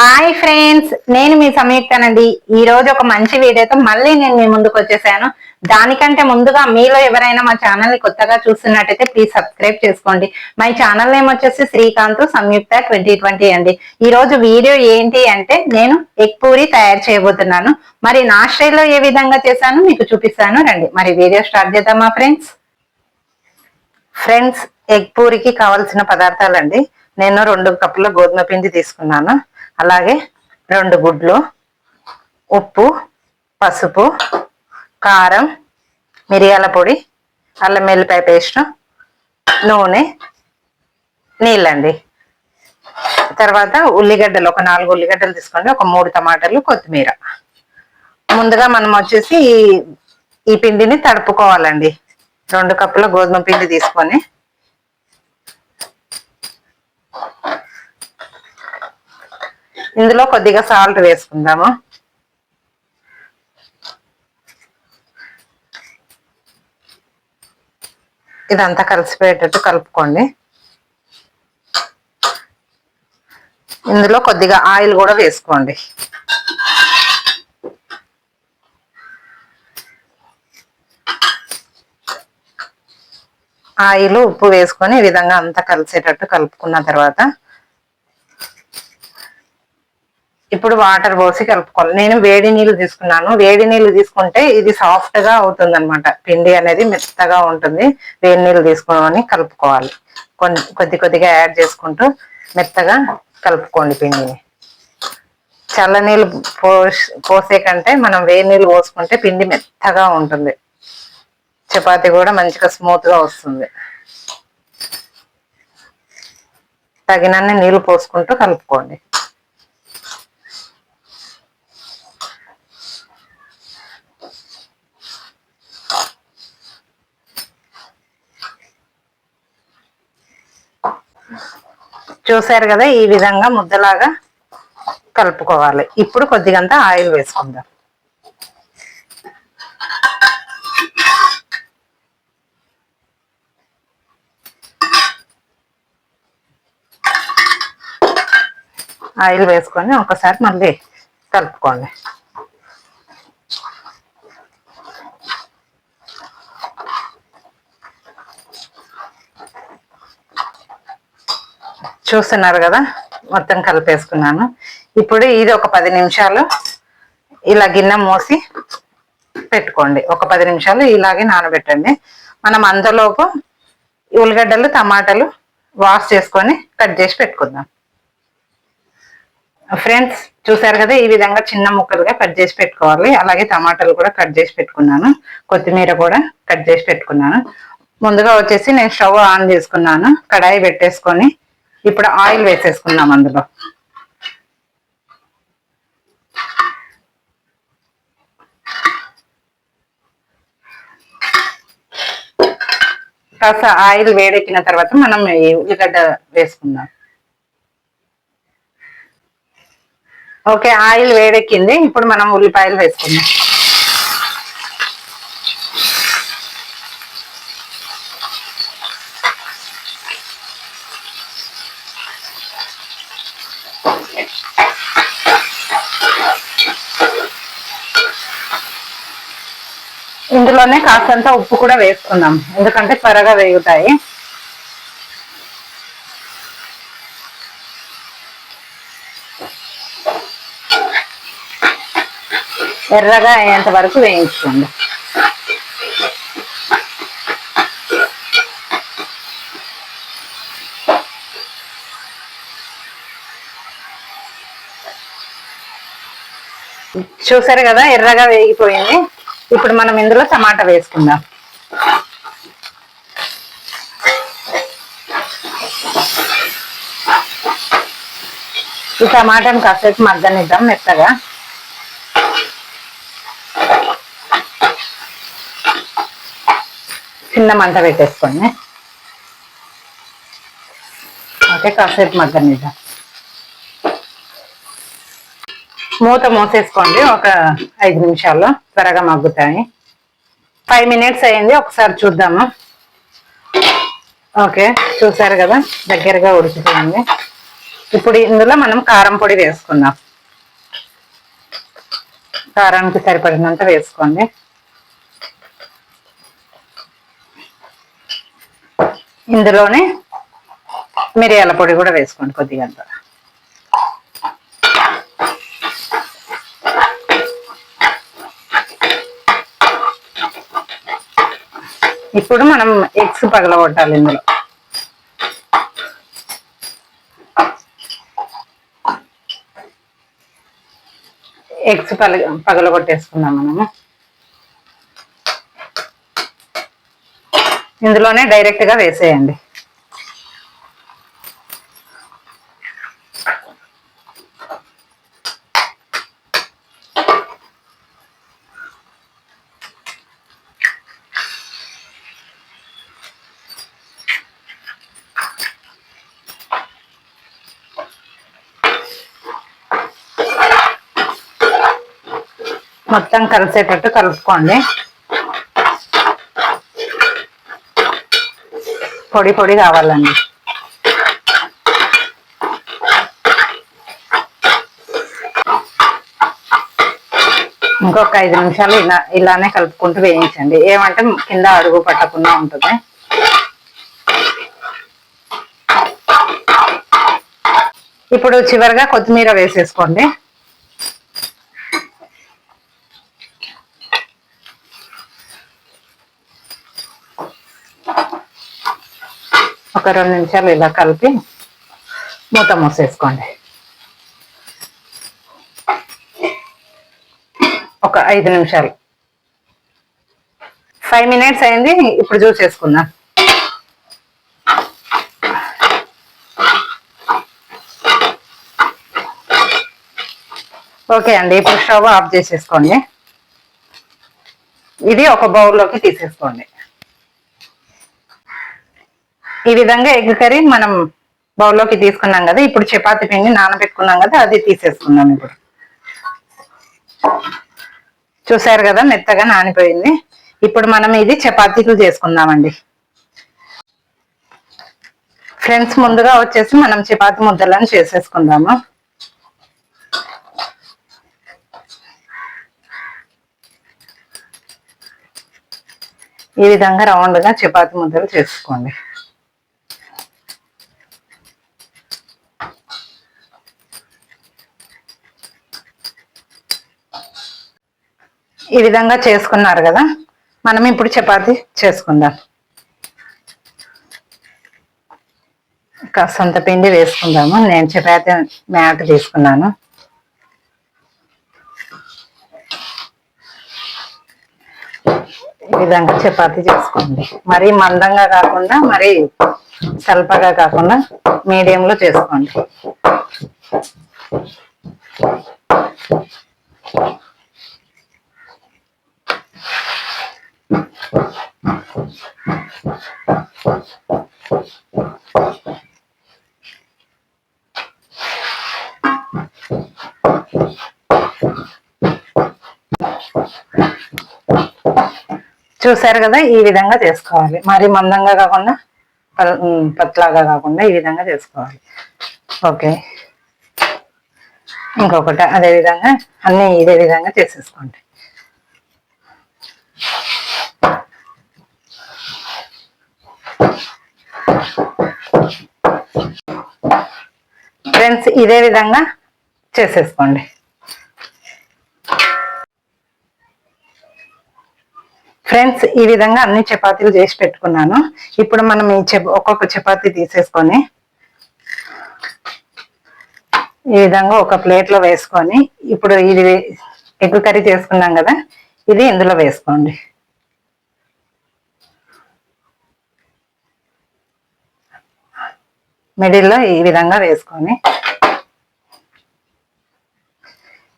Hi friends నేను మీ సంయుక్తనండి. ఈ రోజు ఒక మంచి వీడియోతో మళ్ళీ నేను మీ ముందుకు వచ్చేసాను. దానికంటే ముందుగా మీలో ఎవరైనా మా ఛానల్ని కొత్తగా చూస్తున్నట్టయితే ప్లీజ్ సబ్స్క్రైబ్ చేసుకోండి. మా ఛానల్ నేమ్ వచ్చేసి శ్రీకాంత్ సంయుక్త ట్వంటీ ట్వంటీ అండి. ఈ రోజు వీడియో ఏంటి అంటే నేను ఎగ్ పూరి తయారు చేయబోతున్నాను. మరి నా స్టైల్లో ఏ విధంగా చేశాను మీకు చూపిస్తాను. రండి మరి వీడియో స్టార్ట్ చేద్దామా ఫ్రెండ్స్ ఫ్రెండ్స్ ఎగ్ పూరికి కావాల్సిన పదార్థాలండి. నేను రెండు కప్పుల గోధుమ పిండి తీసుకున్నాను. అలాగే రెండు గుడ్లు ఉప్పు పసుపు కారం మిరియాల పొడి అల్లం వెల్లిపాయ పేస్ట్ నూనె నీళ్ళండి. తర్వాత ఉల్లిగడ్డలు ఒక నాలుగు ఉల్లిగడ్డలు తీసుకోండి ఒక మూడు టమాటాలు కొత్తిమీర. ముందుగా మనం వచ్చేసి ఈ- ఈ పిండిని తడుపుకోవాలండి. రెండు కప్పుల గోధుమ పిండి తీసుకొని ఇందులో కొద్దిగా సాల్ట్ వేసుకుందాము. ఇదంతా కలిసిపోయేటట్టు కలుపుకోండి. ఇందులో కొద్దిగా ఆయిల్ కూడా వేసుకోండి. ఆయిల్ ఉప్పు వేసుకొని ఈ విధంగా అంతా కలిసేటట్టు కలుపుకున్న తర్వాత ఇప్పుడు వాటర్ పోసి కలుపుకోవాలి. నేను వేడి నీళ్ళు తీసుకున్నాను. వేడి నీళ్ళు తీసుకుంటే ఇది సాఫ్ట్గా అవుతుంది అనమాట పిండి అనేది మెత్తగా ఉంటుంది. వేడి నీళ్ళు తీసుకొని కలుపుకోవాలి. కొద్ది కొద్దిగా యాడ్ చేసుకుంటూ మెత్తగా కలుపుకోండి పిండిని. చల్ల నీళ్ళు పోసే కంటే మనం వేడి నీళ్ళు పోసుకుంటే పిండి మెత్తగా ఉంటుంది. చపాతి కూడా మంచిగా స్మూత్గా వస్తుంది. తగినన్ని నీళ్ళు పోసుకుంటూ కలుపుకోండి. చూసారు కదా ఈ విధంగా ముద్దలాగా కలుపుకోవాలి. ఇప్పుడు కొద్దిగంత ఆయిల్ వేసుకుందాం. ఆయిల్ వేసుకొని ఒకసారి మళ్ళీ కలుపుకోండి. చూస్తున్నారు కదా మొత్తం కలిపేసుకున్నాను. ఇప్పుడు ఇది ఒక పది నిమిషాలు ఇలా గిన్నె మూసి పెట్టుకోండి. ఒక పది నిమిషాలు ఇలాగే నానబెట్టండి. మనం అంతలోపు ఉల్లిగడ్డలు టమాటాలు వాష్ చేసుకొని కట్ చేసి పెట్టుకుందాం. ఫ్రెండ్స్ చూసారు కదా ఈ విధంగా చిన్న ముక్కలుగా కట్ చేసి పెట్టుకోవాలి. అలాగే టమాటాలు కూడా కట్ చేసి పెట్టుకున్నాను. కొత్తిమీర కూడా కట్ చేసి పెట్టుకున్నాను. ముందుగా వచ్చేసి నేను స్టవ్ ఆన్ చేసుకున్నాను. కడాయి పెట్టేసుకొని ఇప్పుడు ఆయిల్ వేసేసుకున్నాం అందులో. కాస్త ఆయిల్ వేడెక్కిన తర్వాత మనం ఈ ఉల్లిగడ్డ వేసుకుందాం. ఓకే ఆయిల్ వేడెక్కింది. ఇప్పుడు మనం ఉల్లిపాయలు వేసుకుందాం. ఇందులోనే కాస్తంత ఉప్పు కూడా వేసుకుందాం. ఎందుకంటే త్వరగా వేగుతాయి. ఎర్రగా అయ్యేంత వరకు వేయించుకోండి. చూసారు కదా ఎర్రగా వేగిపోయింది. ఇప్పుడు మనం ఇందులో టమాటా వేసుకుందాం. ఈ టమాటాను కాసేపు మగ్గనిద్దాం మెత్తగా. చిన్న మంట పెట్టేసుకోండి. ఓకే కాసేపు మగ్గనిద్దాం. మూత మూసేసుకోండి ఒక ఐదు నిమిషాల్లో త్వరగా మగ్గుతాయి. ఫైవ్ మినిట్స్ అయింది ఒకసారి చూద్దాము. ఓకే చూసారు కదా దగ్గరగా ఉడుకుతుంది. ఇప్పుడు ఇందులో మనం కారం పొడి వేసుకుందాం. కారానికి సరిపడినంత వేసుకోండి. ఇందులోనే మిరియాల పొడి కూడా వేసుకోండి కొద్దిగా ఇప్పుడు మనం ఎగ్స్ పగలగొట్టాలి ఇందులో. ఎగ్స్ పగల పగలగొట్టేసుకుందాం మనము. ఇందులోనే డైరెక్ట్గా వేసేయండి. మొత్తం కలిసేటట్టు కలుపుకోండి. పొడి పొడి కావాలండి. ఇంకొక ఐదు నిమిషాలు ఇలా ఇలానే కలుపుకుంటూ వేయించండి. ఏమంటే కింద అడుగు పట్టకుండా ఉంటుంది. ఇప్పుడు చివరిగా కొత్తిమీర వేసేసుకోండి. ఒక రెండు నిమిషాలు ఇలా కలిపి మూత మూసేసుకోండి. ఒక ఐదు నిమిషాలు. ఫైవ్ మినిట్స్ అయింది ఇప్పుడు చూసేసుకుందాం ఓకే అండి ఇప్పుడు స్టవ్ ఆఫ్ చేసేసుకోండి. ఇది ఒక బౌల్లోకి తీసేసుకోండి. ఈ విధంగా ఎగ్ కర్రీ మనం బౌల్లోకి తీసుకున్నాం కదా ఇప్పుడు చపాతి పిండి నానబెట్టుకున్నాం కదా అది తీసేసుకుందాం ఇప్పుడు. చూసారు కదా మెత్తగా నానిపోయింది. ఇప్పుడు మనం ఇది చపాతీలు చేసుకుందామండి. ఫ్రెండ్స్ ముందుగా వచ్చేసి మనం చపాతి ముద్దలను చేసేసుకుందాము. ఈ విధంగా రౌండ్గా చపాతి ముద్దలు చేసుకోండి. ఈ విధంగా చేసుకున్నారు కదా. మనం ఇప్పుడు చపాతి చేసుకుందాం. కాసంత పిండి వేసుకుందాము. నేను చపాతి మ్యాట్ తీసుకున్నాను. ఈ విధంగా చపాతి చేసుకోండి. మరీ మందంగా కాకుండా మరీ స్వల్పగా కాకుండా మీడియంలో చేసుకోండి. చూసారు కదా ఈ విధంగా చేసుకోవాలి. మరి మందంగా కాకుండా పల్- కాకుండా ఈ విధంగా చేసుకోవాలి. ఓకే. ఇంకొకటి అదే విధంగా అన్ని ఇదే విధంగా చేసేసుకోండి. ఫ్రెండ్స్ ఇదే విధంగా చేసేసుకోండి. ఫ్రెండ్స్ ఈ విధంగా అన్ని చపాతీలు చేసి పెట్టుకున్నాను. ఇప్పుడు మనం ఈ ఒక్కొక్క చపాతీ తీసేసుకొని ఈ విధంగా ఒక ప్లేట్లో వేసుకొని ఇప్పుడు ఇది ఎగ్ కర్రీ చేసుకున్నాం కదా ఇది ఇందులో వేసుకోండి. మిడిల్లో ఈ విధంగా వేసుకొని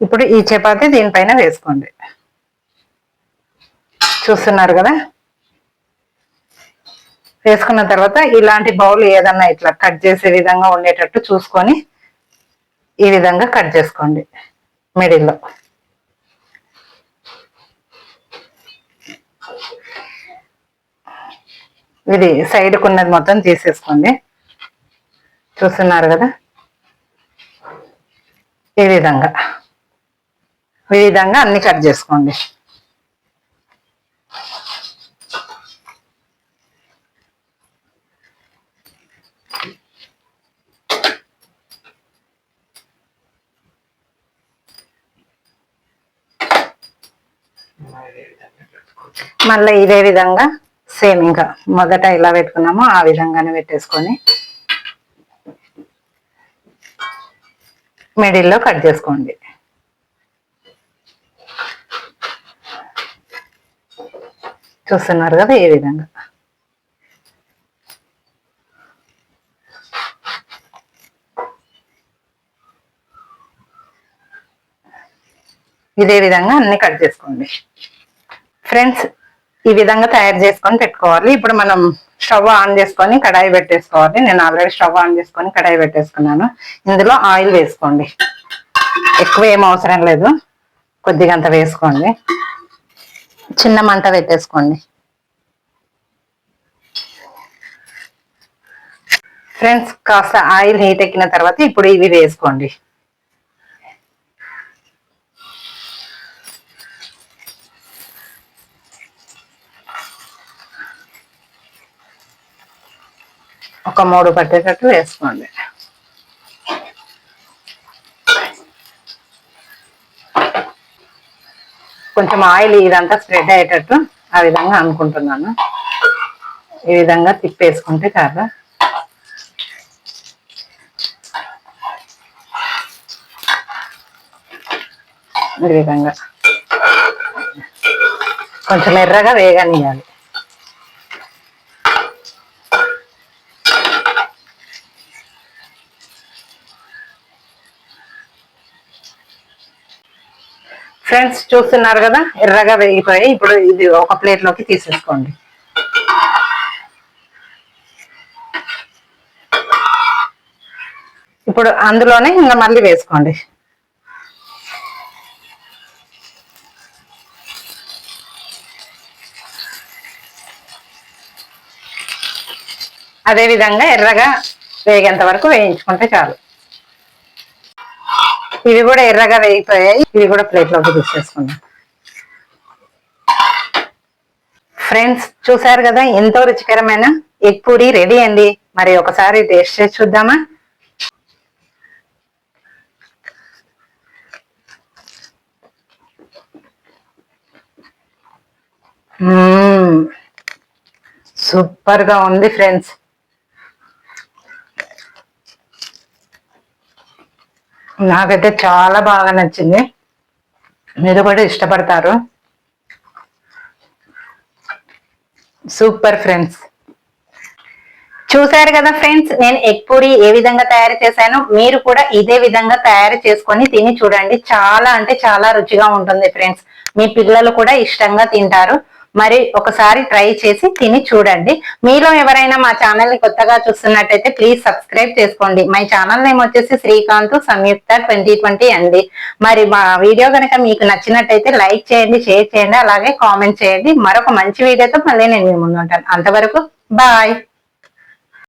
ఇప్పుడు ఈ చపాతీ దీనిపైన వేసుకోండి. చూస్తున్నారు కదా? వేసుకున్న తర్వాత ఇలాంటి బౌల్ ఏదన్నా ఇట్లా కట్ చేసే విధంగా ఉండేటట్టు చూసుకొని ఈ విధంగా కట్ చేసుకోండి మిడిల్లో. ఇది సైడ్కు ఉన్నది మొత్తం తీసేసుకోండి. చూస్తున్నారు కదా? ఈ విధంగా. ఈ విధంగా అన్ని కట్ చేసుకోండి. మళ్ళీ ఇదే విధంగా సేమ్ ఇంకా మొదట ఎలా పెట్టుకున్నామో ఆ విధంగానే పెట్టేసుకొని మిడిల్లో కట్ చేసుకోండి. చూస్తున్నారు కదా ఈ విధంగా. ఇదే విధంగా అన్ని కట్ చేసుకోండి. ఫ్రెండ్స్ ఈ విధంగా తయారు చేసుకొని పెట్టుకోవాలి. ఇప్పుడు మనం స్టవ్ ఆన్ చేసుకొని కడాయి పెట్టేసుకోవాలి. నేను ఆల్రెడీ స్టవ్ ఆన్ చేసుకొని కడాయి పెట్టేసుకున్నాను. ఇందులో ఆయిల్ వేసుకోండి. ఎక్కువ ఏం అవసరం లేదు. కొద్దిగా అంత వేసుకోండి. చిన్న మంట పెట్టేసుకోండి. ఫ్రెండ్స్ కాస్త ఆయిల్ హీట్ ఎక్కిన తర్వాత ఇప్పుడు ఇవి వేసుకోండి. ఒక మూడు పట్టేటట్టు వేసుకోండి. కొంచెం ఆయిల్ ఇదంతా స్ప్రెడ్ అయ్యేటట్టు ఆ విధంగా అనుకుంటున్నాను. ఈ విధంగా తిప్పేసుకుంటే కాదు. ఈ విధంగా. కొంచెం ఎర్రగా వేగనియాలి ఫ్రెండ్స్ చూస్తున్నారు కదా ఎర్రగా వేగిపోయాయి. ఇప్పుడు ఇది ఒక ప్లేట్లోకి తీసేసుకోండి. ఇప్పుడు అందులోనే ఇంకా మళ్ళీ వేసుకోండి. అదేవిధంగా ఎర్రగా వేగేంత వరకు వేయించుకుంటే చాలు. ఇవి కూడా ఎర్రగా వేగిపోయాయి. ఇవి కూడా ప్లేట్లోకి తీసేసుకున్నాం ఫ్రెండ్స్ చూసారు కదా ఎంతో రుచికరమైన ఎగ్ పూరి రెడీ అండి మరి ఒకసారి టేస్ట్ చేసి చూద్దామా? సూపర్గా ఉంది ఫ్రెండ్స్ నాకైతే చాలా బాగా నచ్చింది. మీరు కూడా ఇష్టపడతారు. Super friends. చూసారు కదా ఫ్రెండ్స్ నేను ఎగ్ పూరి ఏ విధంగా తయారు చేశానో మీరు కూడా ఇదే విధంగా తయారు చేసుకొని తిని చూడండి. చాలా అంటే చాలా రుచిగా ఉంటుంది ఫ్రెండ్స్. మీ పిల్లలు కూడా ఇష్టంగా తింటారు. మరి ఒకసారి ట్రై చేసి తిని చూడండి. మీలో ఎవరైనా మా ఛానల్ని కొత్తగా చూస్తున్నట్టయితే ప్లీజ్ సబ్స్క్రైబ్ చేసుకోండి. మై ఛానల్ నేమ్ వచ్చేసి శ్రీకాంత్ సంయుక్త ట్వంటీ ట్వంటీ అండి. మరి మా వీడియో కనుక మీకు నచ్చినట్టయితే లైక్ చేయండి షేర్ చేయండి అలాగే కామెంట్ చేయండి. మరొక మంచి వీడియోతో మళ్ళీ నేను మీ ముందు ఉంటాను. అంతవరకు బాయ్